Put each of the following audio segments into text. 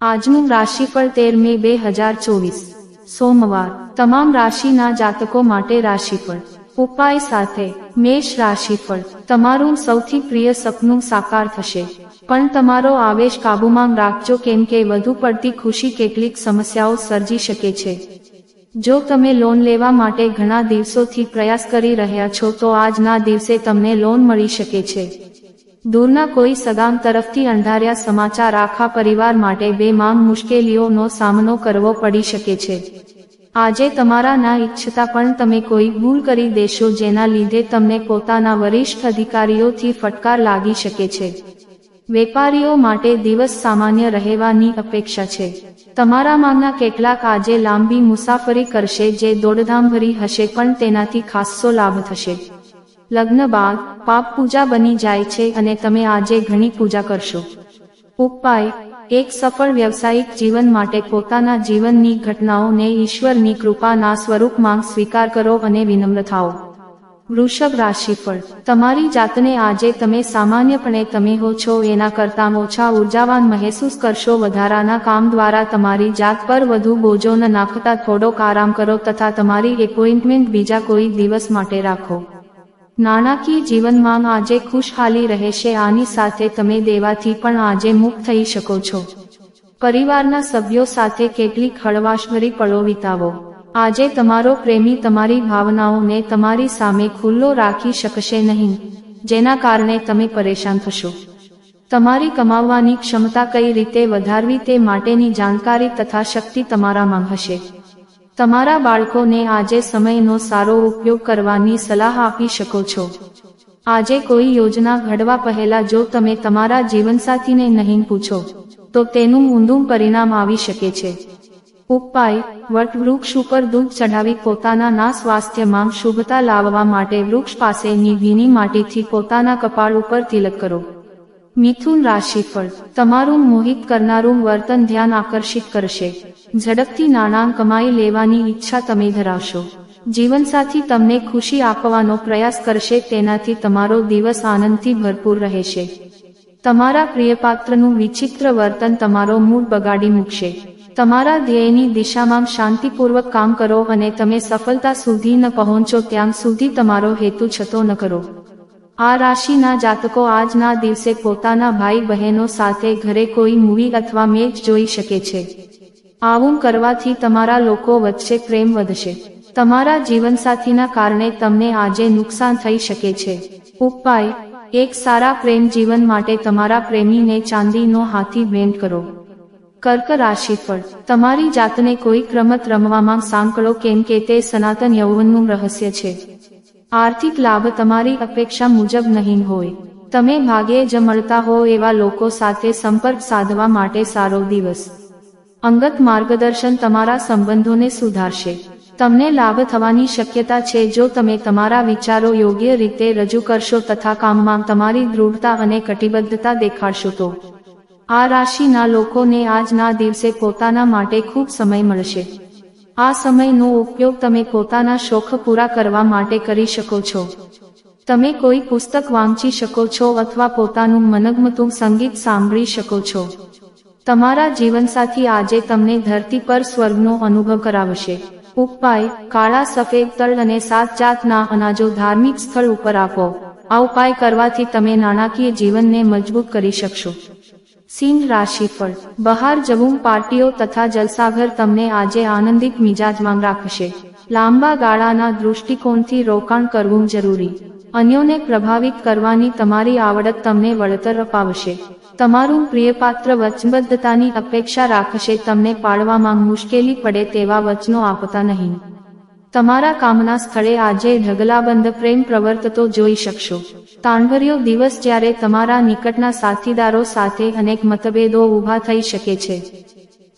આજનું રાશિફળ તેર મે બે હજાર ચોવીસ. સોમવાર, તમામ રાશિના જાતકો માટે રાશિફળ. ઉપાય સાથે, મેષ રાશિફળ, તમારું સૌથી પ્રિય સપનું સાકાર થશે. પણ તમારો આવેશ કાબુમાં રાખજો કેમ કે વધુ પડતી ખુશી કેટલીક સમસ્યાઓ સર્જી શકે છે. જો તમે લોન લેવા માટે ઘણા દિવસોથી પ્રયાસ કરી રહ્યા છો તો આજના દિવસે તમને લોન મળી શકે છે. દૂરના કોઈ સગામ તરફથી અંધાર્યા સમાચાર આખા પરિવાર માટે બેમાંગ મુશ્કેલીઓનો સામનો કરવો પડી શકે છે. આજે તમારા ના ઈચ્છતા પણ તમે કોઈ ભૂલ કરી દેશો જેના લીધે તમને પોતાના વરિષ્ઠ અધિકારીઓથી ફટકાર લાગી શકે છે. વેપારીઓ માટે દિવસ સામાન્ય રહેવાની અપેક્ષા છે. તમારા માંગના કેટલાક આજે લાંબી મુસાફરી કરશે જે દોડધામભરી હશે પણ તેનાથી ખાસ્સો લાભ થશે. લગ્ન બાદ પાપ પૂજા બની જાય છે અને તમે આજે ઘણી પૂજા કરશો. ઉપાય, એક સફળ વ્યવસાયિક જીવન માટે પોતાના જીવનની ઘટનાઓને ઈશ્વરની કૃપાના સ્વરૂપમાં સ્વીકાર કરો અને વિનમ્ર થાઓ. વૃષભ રાશિફળ, તમારી જાતને આજે તમે સામાન્યપણે તમે હો છો એના કરતાં ઓછા ઉર્જાવાન મહેસૂસ કરશો, વધારાના કામ દ્વારા તમારી જાત પર વધુ બોજો ન નાખતા થોડોક આરામ કરો તથા તમારી એપોઇન્ટમેન્ટ બીજા કોઈ દિવસ માટે રાખો. નાણાકીય જીવનમાં આજે ખુશહાલી રહેશે, આની સાથે તમે દેવાથી પણ આજે મુક્ત થઈ શકો છો. પરિવારના સભ્યો સાથે કેટલીક હળવાશભરી પળો વિતાવો. આજે તમારો પ્રેમી તમારી ભાવનાઓને તમારી સામે ખુલ્લો રાખી શકશે નહીં, જેના કારણે તમે પરેશાન થશો. તમારી કમાવવાની ક્ષમતા કઈ રીતે વધારવી તે માટેની જાણકારી તથા શક્તિ તમારામાં હશે. તમારા બાળકોને આજે સમયનો સારો ઉપયોગ કરવાની સલાહ આપી શકો છો. આજે કોઈ યોજના ઘડવા પહેલા જો તમે તમારા જીવનસાથીને નહીં પૂછો, તો તેનું ઊંધું પરિણામ આવી શકે છે. ઉપાય વટવૃક્ષ ઉપર દૂધ ચઢાવી પોતાના સ્વાસ્થ્યમાં શુભતા લાવવા માટે વૃક્ષ પાસેની ભીની માટીથી પોતાના કપાળ ઉપર તિલક કરો. મિથુન રાશિફળ, તમારું મોહિત કરનારું વર્તન ધ્યાન આકર્ષિત કરશે. ઝડપથી નાણાં કમાઈ લેવાની ઈચ્છા તમે ધરાવશો. જીવનસાથી તમને ખુશી આપવાનો પ્રયાસ કરશે, તેનાથી તમારો દિવસ આનંદથી ભરપૂર રહેશે. તમારા પ્રિયપાત્રનું વિચિત્ર વર્તન તમારો મૂડ બગાડી મૂકશે. તમારા ધ્યેયની દિશામાં શાંતિપૂર્વક કામ કરો અને તમે સફળતા સુધી ન પહોંચો ત્યાં સુધી તમારો હેતુ છતો ન કરો. આ રાશિના જાતકો આજના દિવસે પોતાના ભાઈ બહેનો સાથે ઘરે કોઈ મૂવી અથવા મેચ જોઈ શકે છે. આવું કરવાથી તમારા લોકો વચ્ચે પ્રેમ વધશે. તમારા જીવનસાથીના કારણે તમને આજે નુકસાન થઈ શકે છે. ઉપાય, એક સારા પ્રેમ જીવન માટે તમારા પ્રેમીને ચાંદીનો હાથી ભેટ કરો. કર્ક રાશિફળ, તમારી જાતને કોઈ રમત રમવામાં સાંકળો કેમ કે તે સનાતન યૌવનનું રહસ્ય છે. આર્થિક લાભ તમારી અપેક્ષા મુજબ નહીં હોય. તમે ભાગ્યે જ મળતા હો એવા લોકો સાથે સંપર્ક સાધવા માટે સારો દિવસ. અંગત માર્ગદર્શન તમારા સંબંધોને સુધારશે. તમને લાભ થવાની શક્યતા છે જો તમે તમારા વિચારો યોગ્ય રીતે રજૂ કરશો તથા કામમાં તમારી દૃઢતા અને કટિબદ્ધતા દેખાડશો તો. આ રાશિના લોકોને આજના દિવસે પોતાના માટે ખૂબ સમય મળશે. આ સમયનો ઉપયોગ તમે પોતાના શોખ પૂરા કરવા માટે કરી શકો છો. તમે કોઈ પુસ્તક વાંચી શકો છો અથવા પોતાનું મનગમતું સંગીત સાંભળી શકો છો. તમારા જીવનસાથી આજે તમને ધરતી પર સ્વર્ગનો અનુભવ કરાવશે. ઉપાય, કાળા, સફેદ તળ અને સાત જાતના અનાજો ધાર્મિક સ્થળ ઉપર આપો. આ ઉપાય કરવાથી તમે નાણાકીય જીવનને મજબૂત કરી શકશો. સિંહ રાશિફળ. બહાર જવું પાર્ટીઓ તથા જલસાઘર તમને આજે આનંદિત મિજાજમાં રાખશે. લાંબા ગાળાના દૃષ્ટિકોણથી રોકાણ કરવું જરૂરી. અન્યોને પ્રભાવિત કરવાની તમારી આવડત તમને વળતર અપાવશે. તમારું પ્રિયપાત્ર વચનબદ્ધતાની અપેક્ષા રાખશે, તમને પાડવામાં મુશ્કેલી પડે તેવા વચનો આપતા નહીં. તમારા કામના સ્થળે આજે ઢગલાબંધ પ્રેમ પ્રવર્તતો જોઈ શકશો. તાણભર્યો દિવસ જ્યારે તમારા નિકટના સાથીદારો સાથે અનેક મતભેદો ઊભા થઈ શકે છે.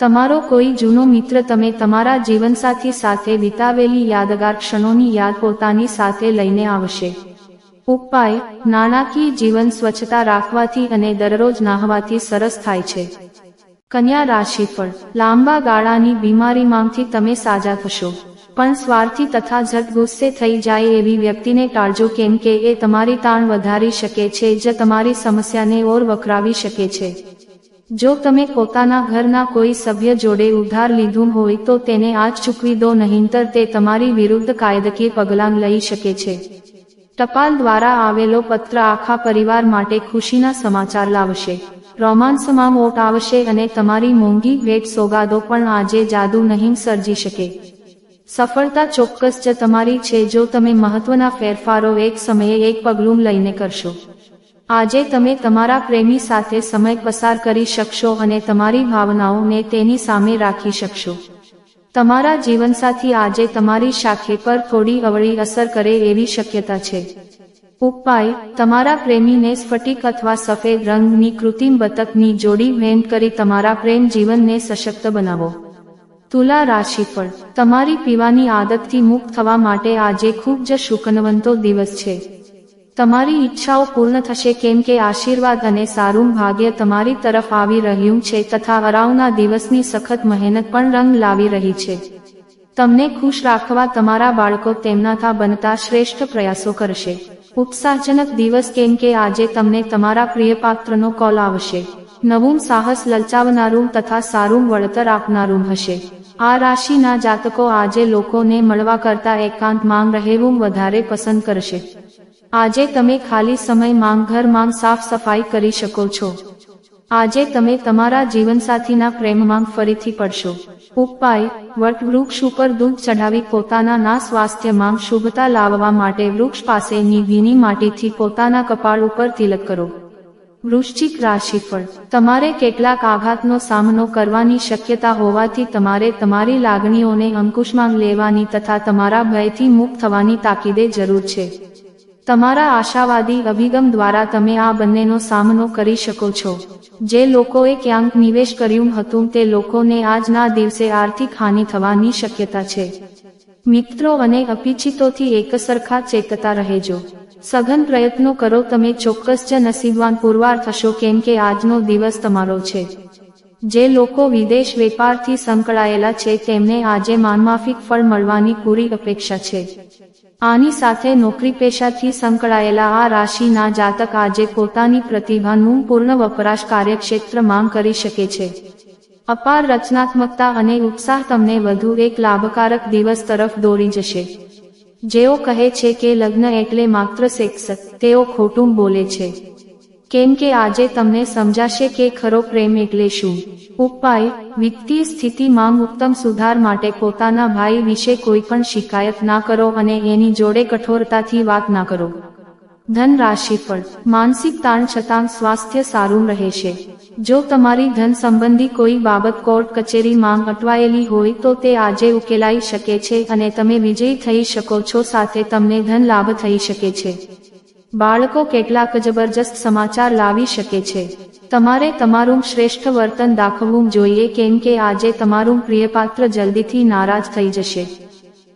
તમારો કોઈ જૂનો મિત્ર તમે તમારા જીવનસાથી સાથે વિતાવેલી યાદગાર ક્ષણોની યાદ પોતાની સાથે લઈને આવશે. ઉપાય, નાણાકીય જીવન સ્વચ્છતા રાખવાથી અને દરરોજ નાહવાથી સરસ થાય છે. કન્યા રાશિફળ. લાંબા ગાળાની બીમારીમાંથી તમે સાજા થશો. પણ સ્વાર્થી તથા જટ ગુસ્સે થઈ જાય એવી વ્યક્તિને ટાળજો કેમ કે એ તમારી તાણ વધારી શકે છે, જે તમારી સમસ્યાને ઓર વકરાવી શકે છે. જો તમે પોતાના ઘરના કોઈ સભ્ય જોડે ઉધાર લીધું હોય તો તેને આજ ચૂકવી દો નહીંતર તે તમારી વિરુદ્ધ કાયદકીય પગલાં લઈ શકે છે. ટપાલ દ્વારા આવેલો પત્ર આખા પરિવાર માટે ખુશીના સમાચાર લાવશે. રોમાંસમાં મોટ આવશે અને તમારી મોંઘી ભેટ સોગાદો પણ આજે જાદુ નહીં સર્જી શકે. સફળતા ચોક્કસ જ તમારી છે જો તમે મહત્વના ફેરફારો એક સમયે એક પગલું લઈને કરશો. આજે તમે તમારા પ્રેમી સાથે સમય પસાર કરી શકશો અને તમારી ભાવનાઓને તેની સામે રાખી શકશો. તમારા જીવનસાથી આજે તમારી શાખે પર થોડી અવળી અસર કરે એવી શક્યતા છે. ઉપાય, તમારા પ્રેમીને સ્ફટિક અથવા સફેદ રંગની કૃત્રિમ બતકની જોડી ભેટ કરી તમારા પ્રેમ જીવનને સશક્ત બનાવો. તુલા રાશિ પર તમારી પીવાની આદતથી મુક્ત થવા માટે આજે ખૂબ જ શુકનવંતો દિવસ છે. તમારી ઈચ્છાઓ પૂર્ણ થશે કેમ કે આશીર્વાદ અને સારું ભાગ્ય તમારી તરફ આવી રહ્યું છે તથા અરાવના દિવસની સખત મહેનત પણ રંગ લાવી રહી છે. તમને ખુશ રાખવા તમારા બાળકો તેમનાથા બનતા શ્રેષ્ઠ પ્રયાસો કરશે. ઉત્સાહજનક દિવસ કેમ કે આજે તમને તમારા પ્રિય પાત્રનો કોલ આવશે. નવું સાહસ લલચાવનારું તથા સારું વળતર આપનારું હશે. આ રાશિના જાતકો આજે લોકોને મળવા કરતા એકાંત માંગ રહેવું વધારે પસંદ કરશે. આજે તમે ખાલી સમય માંગ સાફ સફાઈ કરી શકો છો. આજે તમે તમારા જીવનસાથીના પ્રેમમાં ફરીથી પડશો. ઉપાય વટવૃક્ષ ઉપર દૂધ ચઢાવી પોતાના ના સ્વાસ્થ્યમાં શુભતા લાવવા માટે વૃક્ષ પાસેની ભીની માટીથી પોતાના કપાળ ઉપર તિલક કરો. વૃશ્ચિક રાશિફળ. તમારે કેટલાક આઘાતનો સામનો કરવાની શક્યતા હોવાથી તમારે તમારી લાગણીઓને અંકુશમાં લેવાની તથા તમારા ભયથી મુક્ત થવાની તાકીદે જરૂર છે. તમારા આશાવાદી અભિગમ દ્વારા તમે આ બંનેનો સામનો કરી શકો છો. જે લોકોએ ક્યાંક નિવેશ કર્યું હતું તે લોકોને આજના દિવસે આર્થિક હાનિ થવાની શક્યતા છે. મિત્રો અને અપરિચિતોથી એકસરખા ચેતતા રહેજો. સઘન પ્રયત્નો કરો તમે ચોક્કસ જ નસીબવાન પુરવાર થશો કેમ કે આજનો દિવસ તમારો છે. જે લોકો વિદેશ વેપારથી સંકળાયેલા છે તેમને આજે માનમાફિક ફળ મળવાની પૂરી અપેક્ષા છે. આની સાથે નોકરી પેશાથી સંકળાયેલા આ રાશિના જાતક આજે પોતાની પ્રતિભાનું પૂર્ણ વપરાશ કાર્યક્ષેત્ર માંગ કરી શકે છે. અપાર રચનાત્મકતા અને ઉત્સાહ તમને વધુ એક લાભકારક દિવસ તરફ દોરી જશે. જેઓ કહે છે કે લગ્ન એટલે માત્ર સેક્સ, તેઓ ખોટું બોલે છે. કેમ કે આજે તમને સમજાશે કે ખરો પ્રેમ એટલે શું? ઉપાય વિત્તીય સ્થિતિમાં ઉત્તમ સુધાર માટે પોતાના ભાઈ વિશે કોઈ પણ શિકાયત ના કરો અને એની જોડે કઠોરતાથી વાત ના કરો. ધન રાશિ પર માનસિક તાણ છતાં સ્વાસ્થ્ય સારું રહેશે. જો તમારી ધન સંબંધી કોઈ બાબત કોર્ટ કચેરી માંગ અટવાયેલી હોય તો તે આજે ઉકેલાઈ શકે છે અને તમે વિજયી થઈ શકો છો સાથે તમને ધન લાભ થઈ શકે છે. બાળકો કેટલાક જબરજસ્ત સમાચાર લાવી શકે છે. તમારે તમારું શ્રેષ્ઠ વર્તન દાખવવું જોઈએ કેમ કે આજે તમારું પ્રિયપાત્ર જલ્દીથી નારાજ થઈ જશે.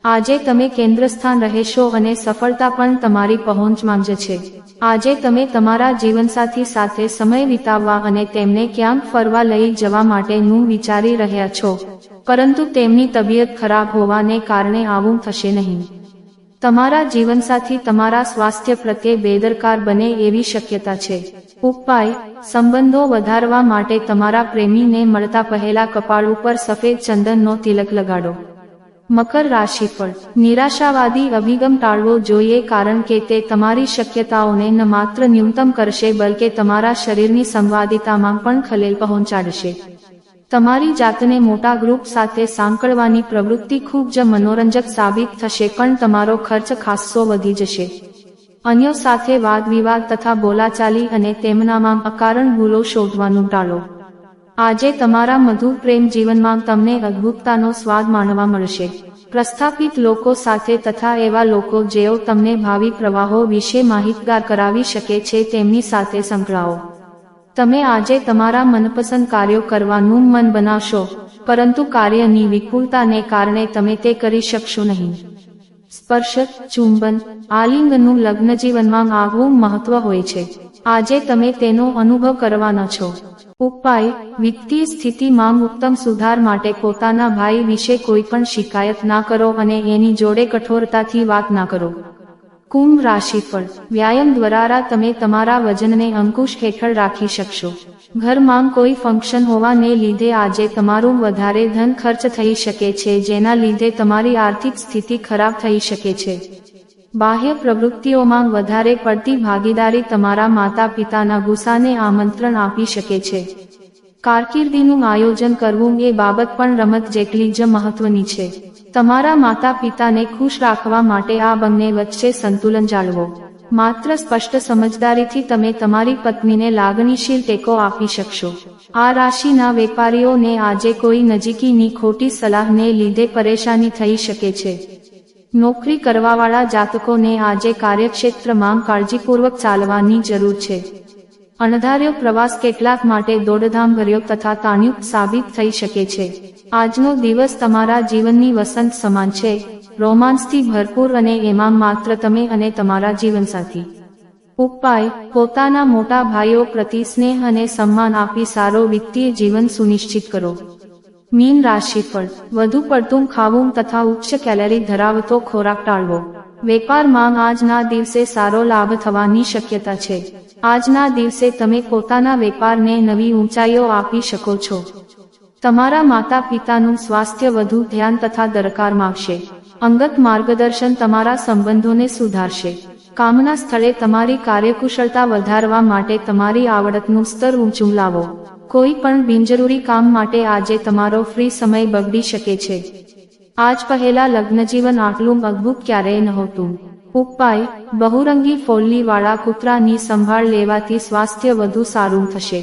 આજે તમે કેન્દ્રસ્થાન રહેશો અને સફળતા પણ તમારી પહોંચમાં જ છે. આજે તમે તમારા જીવનસાથી સાથે સમય વિતાવવા અને તેમને ક્યાંક ફરવા લઈ જવા માટેનું વિચારી રહ્યા છો. પરંતુ તેમની તબિયત ખરાબ હોવાને કારણે આવું થશે નહીં. તમારા જીવનસાથી તમારા સ્વાસ્થ્ય પ્રત્યે બેદરકાર બને એવી શક્યતા છે. ઉપાય, સંબંધો વધારવા માટે તમારા પ્રેમીને મળતા પહેલા કપાળ ઉપર સફેદ ચંદનનો તિલક લગાડો. મકર રાશિફળ, નિરાશાવાદી અભિગમ ટાળવો જોઈએ કારણ કે તે તમારી શક્યતાઓને ન માત્ર ન્યૂનતમ કરશે, બલકે તમારા શરીરની સંવાદિતામાં પણ ખલેલ પહોંચાડશે. તમારી જાતને મોટા ગ્રુપ સાથે સાંકળવાની પ્રવૃત્તિ ખૂબ જ મનોરંજક સાબિત થશે પણ તમારો ખર્ચ ખાસ્સો વધી જશે. અન્યો સાથે વાદ વિવાદ તથા બોલાચાલી અને તેમનામાં અકારણ ભૂલો શોધવાનું ટાળો. આજે તમારા મધુર પ્રેમ જીવનમાં તમને અદ્ભુતતાનો સ્વાદ માણવા મળશે. પ્રસ્થાપિત લોકો સાથે તથા એવા લોકો જેઓ તમને ભાવિ પ્રવાહો વિશે માહિતગાર કરાવી શકે છે તેમની સાથે સંકળાઓ. તમે આજે તમારા મનપસંદ કાર્યો કરવાનું મન બનાવશો, પરંતુ કાર્યની વિપુલતાને કારણે તમે તે કરી શકશો નહીં. સ્પર્શ, ચુંબન, આલિંગનું લગ્ન જીવનમાં આગવું મહત્વ હોય છે. આજે તમે તેનો અનુભવ કરવાના છો. ઉપાય, વિત્તીય સ્થિતિમાં ઉત્તમ સુધાર માટે પોતાના ભાઈ વિશે કોઈ પણ શિકાયત ના કરો અને એની જોડે કઠોરતાથી વાત ના કરો. કુંભ રાશિફળ. વ્યાયામ દ્વારા તમે તમારા વજનને અંકુશ હેઠળ રાખી શકશો. ઘરમાં કોઈ ફંક્શન હોવાને લીધે આજે તમારું વધારે ધન ખર્ચ થઈ શકે છે, જેના લીધે તમારી આર્થિક સ્થિતિ ખરાબ થઈ શકે છે. બાહ્ય પ્રવૃત્તિઓમાં વધારે પડતી ભાગીદારી તમારા માતા પિતાના ગુસ્સાને આમંત્રણ આપી શકે છે. કારકિર્દીનું આયોજન કરવું એ બાબત પણ રમત જેટલી જ મહત્વની છે. તમારા માતા પિતાને ખુશ રાખવા માટે આ બંને વચ્ચે સંતુલન જાળવો. માત્ર સ્પષ્ટ સમજદારીથી તમે તમારી પત્નીને લાગણીશીલ ટેકો આપી શકશો. આ રાશિના વેપારીઓને આજે કોઈ નજીકીની ખોટી સલાહને લીધે પરેશાની થઈ શકે છે. નોકરી કરવાવાળા જાતકોને આજે કાર્યક્ષેત્રમાં કાળજીપૂર્વક ચાલવાની જરૂર છે. અણધાર્યો પ્રવાસ કેટલાક માટે દોડધામ ભર્યો તથા તાણયુક્ત સાબિત થઈ શકે છે. આજનો દિવસ તમારા જીવનની વસંત સમાન છે. રોમાન્સથી ભરપૂર અને એમાં માત્ર તમે અને તમારા જીવનસાથી. ઉપાય, પોતાના મોટા ભાઈઓ પ્રતિ સ્નેહ અને સન્માન આપી સારો વિત્તીય જીવન સુનિશ્ચિત કરો. મીન રાશિફળ વધુ પડતું ખાવું તથા ઉચ્ચ કેલરી ધરાવતો ખોરાક ટાળવો. વેપારમાં આજના દિવસે સારો લાભ થવાની શક્યતા છે. આજના દિવસે તમે પોતાના વેપારને નવી ઊંચાઈઓ આપી શકો છો. તમારા માતા પિતાનું સ્વાસ્થ્ય વધુ ધ્યાન તથા દરકાર માગશે અંગત માર્ગદર્શન તમારા સંબંધોને સુધારશે. કામના સ્થળે તમારી કાર્યકુશળતા વધારવા માટે તમારી આવડતનું સ્તર ઊંચું લાવો. કોઈ પણ બિનજરૂરી કામ માટે આજે તમારો ફ્રી સમય બગડી શકે છે. આજ પહેલા લગ્નજીવન આટલું અદ્ભુત ક્યારેય નહોતું. ઉપાય બહુરંગી ફોલ્લીવાળા કૂતરાની સંભાળ લેવાથી સ્વાસ્થ્ય વધુ સારું થશે.